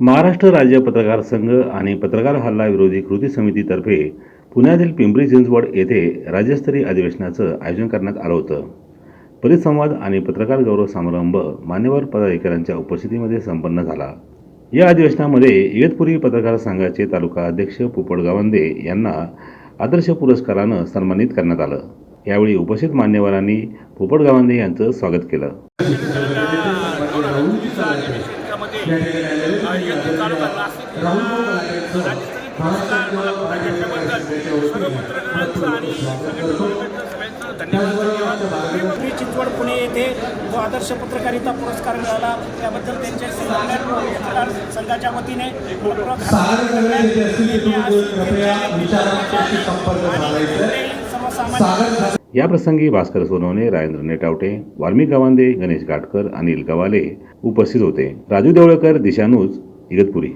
महाराष्ट्र राज्य पत्रकार संघ आणि पत्रकार हल्ला विरोधी कृती समितीतर्फे पुण्यातील पिंपरी चिंचवड येथे राज्यस्तरीय अधिवेशनाचं आयोजन करण्यात आलं होतं. परिसंवाद आणि पत्रकार गौरव समारंभ मान्यवर पदाधिकाऱ्यांच्या उपस्थितीमध्ये संपन्न झाला. या अधिवेशनामध्ये इगतपुरी पत्रकार संघाचे तालुका अध्यक्ष पोपट गावंदे यांना आदर्श पुरस्कारानं सन्मानित करण्यात आलं. यावेळी उपस्थित मान्यवरांनी पोपट गावंदे यांचं स्वागत केलं. चिंचवड पुणे येथे जो आदर्श पत्रकारिता पुरस्कार मिळाला. त्याबद्दल त्यांचे संघटना पत्रकार संघाच्या वतीने या प्रसंगी भास्कर सोनवणे राजेंद्र नेटावटे वाल्मिक गावांदे गणेश घाटकर अनिल गवाले उपस्थित होते. राजू देवळकर दिशानूज इगतपुरी.